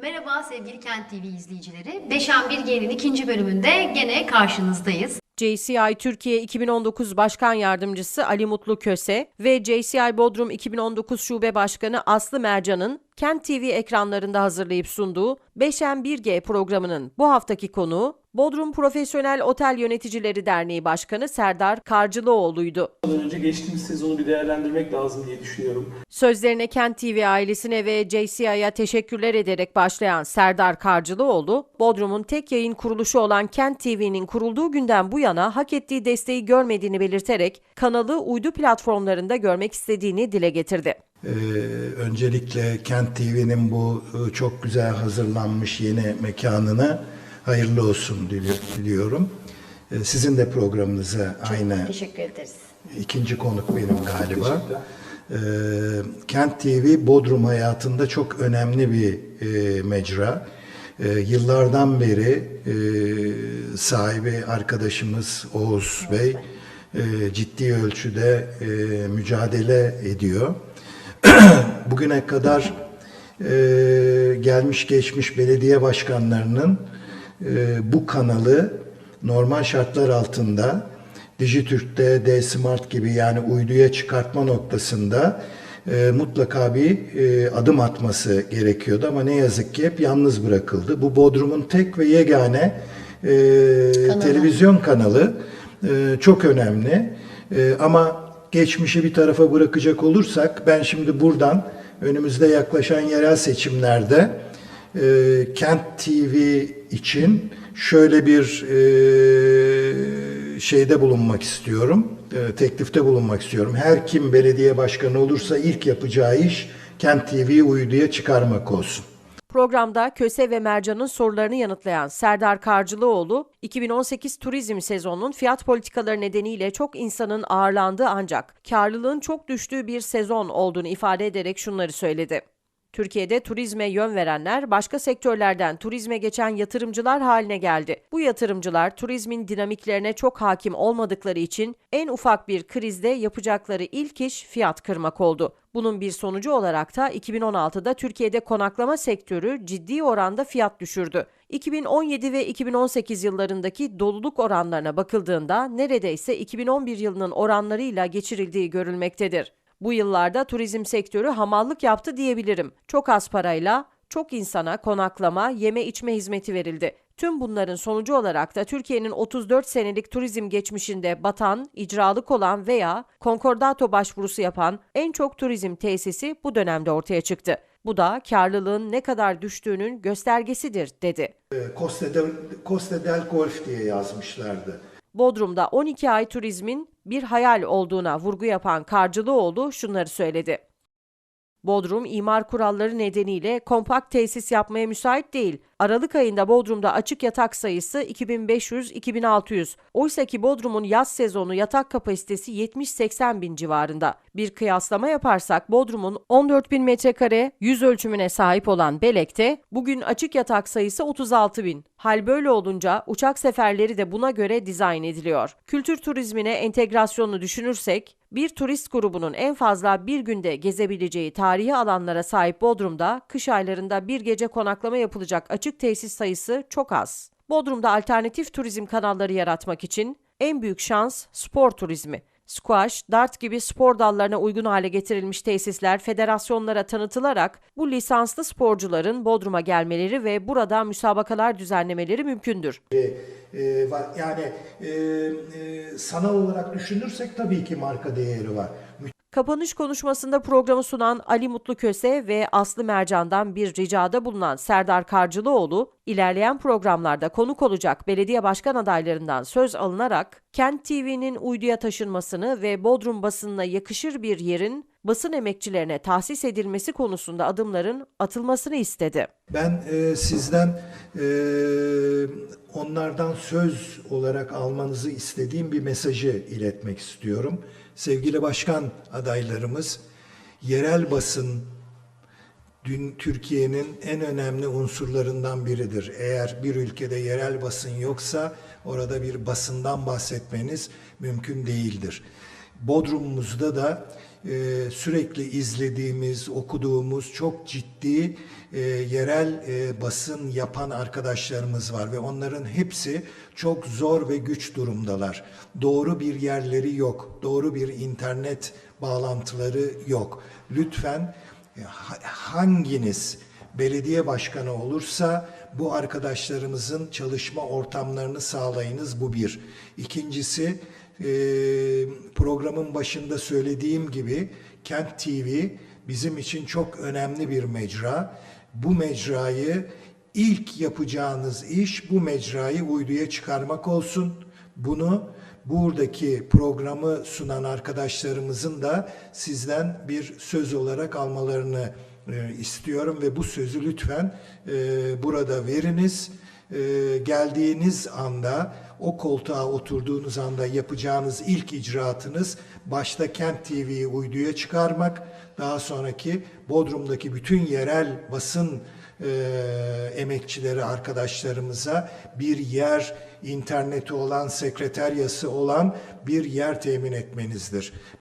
Merhaba sevgili Kent TV izleyicileri. Beşen Birge'nin ikinci bölümünde gene karşınızdayız. JCI Türkiye 2019 Başkan Yardımcısı Ali Mutlu Köse ve JCI Bodrum 2019 Şube Başkanı Aslı Mercan'ın Kent TV ekranlarında hazırlayıp sunduğu 5M1G programının bu haftaki konuğu Bodrum Profesyonel Otel Yöneticileri Derneği Başkanı Serdar Karcılıoğlu'ydu. Önce geçtiğimiz sezonu bir değerlendirmek lazım diye düşünüyorum. Sözlerine Kent TV ailesine ve JCI'ya teşekkürler ederek başlayan Serdar Karcılıoğlu, Bodrum'un tek yayın kuruluşu olan Kent TV'nin kurulduğu günden bu yana hak ettiği desteği görmediğini belirterek kanalı uydu platformlarında görmek istediğini dile getirdi. Ee, öncelikle Kent TV'nin bu e, çok güzel hazırlanmış yeni mekanına hayırlı olsun dili- diliyorum. Ee, sizin de programınıza aynı Teşekkür ederiz. ikinci konuk benim galiba. Ee, Kent TV Bodrum hayatında çok önemli bir e, mecra. Ee, yıllardan beri e, sahibi arkadaşımız Oğuz Bey e, ciddi ölçüde e, mücadele ediyor. Bugüne kadar e, gelmiş geçmiş belediye başkanlarının e, bu kanalı normal şartlar altında Dijitürk'te, D-Smart gibi yani uyduya çıkartma noktasında e, mutlaka bir e, adım atması gerekiyordu. Ama ne yazık ki hep yalnız bırakıldı. Bu Bodrum'un tek ve yegane e, televizyon kanalı e, çok önemli. E, ama geçmişi bir tarafa bırakacak olursak ben şimdi buradan önümüzde yaklaşan yerel seçimlerde e, Kent TV için şöyle bir e, şeyde bulunmak istiyorum, e, teklifte bulunmak istiyorum. Her kim belediye başkanı olursa ilk yapacağı iş Kent TV'yi uyduya çıkarmak olsun. Programda Köse ve Mercan'ın sorularını yanıtlayan Serdar Karcılıoğlu, 2018 turizm sezonunun fiyat politikaları nedeniyle çok insanın ağırlandığı ancak karlılığın çok düştüğü bir sezon olduğunu ifade ederek şunları söyledi. Türkiye'de turizme yön verenler başka sektörlerden turizme geçen yatırımcılar haline geldi. Bu yatırımcılar turizmin dinamiklerine çok hakim olmadıkları için en ufak bir krizde yapacakları ilk iş fiyat kırmak oldu. Bunun bir sonucu olarak da 2016'da Türkiye'de konaklama sektörü ciddi oranda fiyat düşürdü. 2017 ve 2018 yıllarındaki doluluk oranlarına bakıldığında neredeyse 2011 yılının oranlarıyla geçirildiği görülmektedir. Bu yıllarda turizm sektörü hamallık yaptı diyebilirim. Çok az parayla çok insana konaklama, yeme içme hizmeti verildi. Tüm bunların sonucu olarak da Türkiye'nin 34 senelik turizm geçmişinde batan, icralık olan veya konkordato başvurusu yapan en çok turizm tesisi bu dönemde ortaya çıktı. Bu da karlılığın ne kadar düştüğünün göstergesidir dedi. E, Costa del, Costa del Golf diye yazmışlardı. Bodrum'da 12 ay turizmin bir hayal olduğuna vurgu yapan Karcılıoğlu şunları söyledi. Bodrum imar kuralları nedeniyle kompakt tesis yapmaya müsait değil. Aralık ayında Bodrum'da açık yatak sayısı 2500-2600. Oysa ki Bodrum'un yaz sezonu yatak kapasitesi 70-80 bin civarında. Bir kıyaslama yaparsak Bodrum'un 14 bin metrekare yüz ölçümüne sahip olan Belek'te bugün açık yatak sayısı 36 bin. Hal böyle olunca uçak seferleri de buna göre dizayn ediliyor. Kültür turizmine entegrasyonunu düşünürsek bir turist grubunun en fazla bir günde gezebileceği tarihi alanlara sahip Bodrum'da kış aylarında bir gece konaklama yapılacak açık tesis sayısı çok az. Bodrum'da alternatif turizm kanalları yaratmak için en büyük şans spor turizmi. Squash, dart gibi spor dallarına uygun hale getirilmiş tesisler federasyonlara tanıtılarak bu lisanslı sporcuların Bodrum'a gelmeleri ve burada müsabakalar düzenlemeleri mümkündür. E, va- yani e, e, sanal olarak düşünürsek tabii ki marka değeri var. Kapanış konuşmasında programı sunan Ali Mutlu Köse ve Aslı Mercan'dan bir ricada bulunan Serdar Karcılıoğlu, ilerleyen programlarda konuk olacak belediye başkan adaylarından söz alınarak Kent TV'nin uyduya taşınmasını ve Bodrum basınına yakışır bir yerin basın emekçilerine tahsis edilmesi konusunda adımların atılmasını istedi. Ben e, sizden e, onlardan söz olarak almanızı istediğim bir mesajı iletmek istiyorum. Sevgili başkan adaylarımız, yerel basın dün Türkiye'nin en önemli unsurlarından biridir. Eğer bir ülkede yerel basın yoksa orada bir basından bahsetmeniz mümkün değildir. Bodrum'umuzda da e, sürekli izlediğimiz, okuduğumuz çok ciddi e, yerel e, basın yapan arkadaşlarımız var ve onların hepsi çok zor ve güç durumdalar. Doğru bir yerleri yok, doğru bir internet bağlantıları yok. Lütfen e, ha- hanginiz belediye başkanı olursa bu arkadaşlarımızın çalışma ortamlarını sağlayınız bu bir. İkincisi e, programın başında söylediğim gibi Kent TV bizim için çok önemli bir mecra. Bu mecrayı ilk yapacağınız iş bu mecrayı uyduya çıkarmak olsun. Bunu buradaki programı sunan arkadaşlarımızın da sizden bir söz olarak almalarını e, istiyorum ve bu sözü lütfen e, burada veriniz. E, geldiğiniz anda o koltuğa oturduğunuz anda yapacağınız ilk icraatınız başta Kent TV'yi uyduya çıkarmak, daha sonraki Bodrum'daki bütün yerel basın e, emekçileri arkadaşlarımıza bir yer, interneti olan, sekreteryası olan bir yer temin etmenizdir.